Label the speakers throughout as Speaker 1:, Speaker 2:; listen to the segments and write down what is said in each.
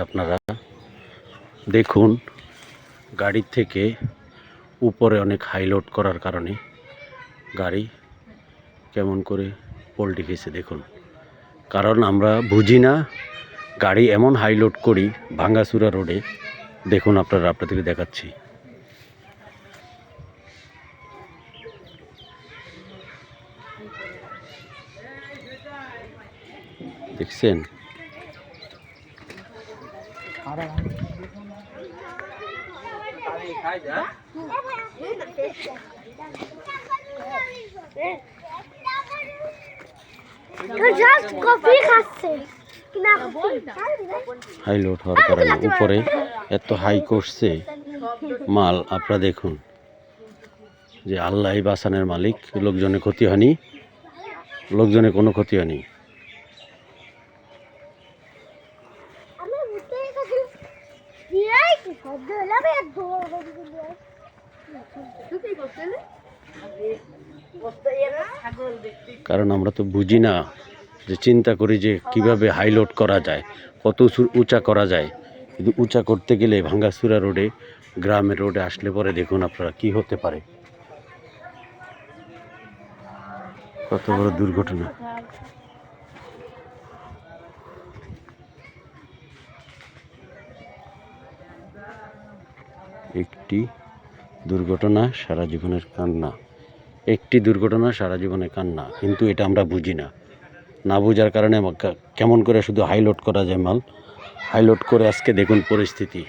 Speaker 1: আপনারা। দেখুন, গাড়ির থেকে উপরে অনেক হাই লোড করার কারণে গাড়ি কেমন করে পল্টি খেয়েছে দেখুন। কারণ আমরা বুঝি না, গাড়ি এমন হাইলোড করি ভাঙ্গাচুরা রোডে। দেখুন আপনারা, আপনাদেরকে দেখাচ্ছি। দেখছেন?
Speaker 2: জাস্ট কফি খাচ্ছে। কিনা কফি
Speaker 1: হাই লোড হওয়ার কারণে উপরে এত হাই করছে। মাল আপনারা দেখুন যে আল্লাহ বাসানের মালিক। লোকজনের ক্ষতি হয়নি। লোকজনের কোনো ক্ষতি হয়নি। কারণ আমরা তো বুঝি না যে চিন্তা করি যে কীভাবে হাই লোড করা যায়, কত উঁচা করা যায়। কিন্তু উঁচা করতে গেলে ভাঙ্গাসুরা রোডে গ্রামের রোডে আসলে পরে দেখুন আপনারা কি হতে পারে। কত বড় দুর্ঘটনা। একটি দুর্ঘটনা সারা জীবনের কান্না। একটি দুর্ঘটনা সারা জীবনের কান্না, কিন্তু এটা আমরা বুঝি না। না বোঝার কারণে কেমন করে শুধু হাইলোড করা যায় মাল? হাইলোড করে আজকে দেখুন পরিস্থিতি।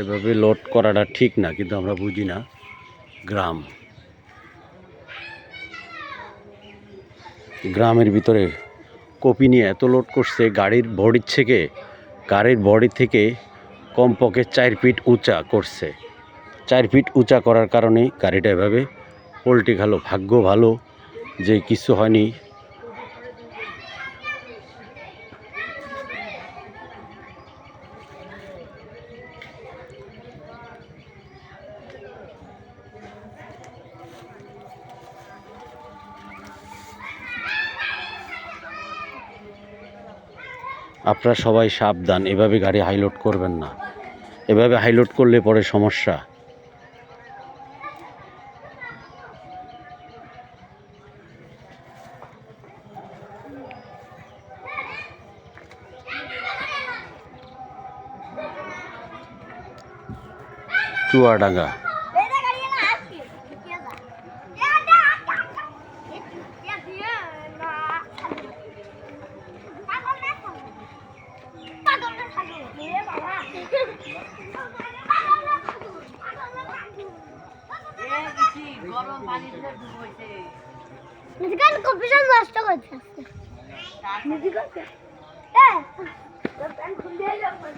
Speaker 1: এভাবে লোড করাটা ঠিক না, কিন্তু আমরা বুঝি না। গ্রাম। গ্রামের ভিতরে কপি নিয়ে এত লোড করছে, গাড়ির বডির থেকে গাড়ির বডি থেকে কমপক্ষে চার ফিট উঁচা করছে। চার ফিট উঁচা করার কারণে গাড়িটা এভাবে পোলট্রি খালো ভাগ্য ভালো যে কিছু হয়নি। আপনারা সবাই সাবধান এভাবে গাড়ি হাইলোড করবেন না। এভাবে হাইলোড করলে পরে সমস্যা। চুয়াডাঙ্গা
Speaker 2: এটা গাড়ি না আজকে কি আছে এটা এটা দিয়ে না পাগল না পাগল না থাকো এ বাবা পাগল না থাকো পাগল না নিজগান কম্পিউটার নষ্ট করছে মিজিকান হ্যাঁ। প্যান খুলে যাবে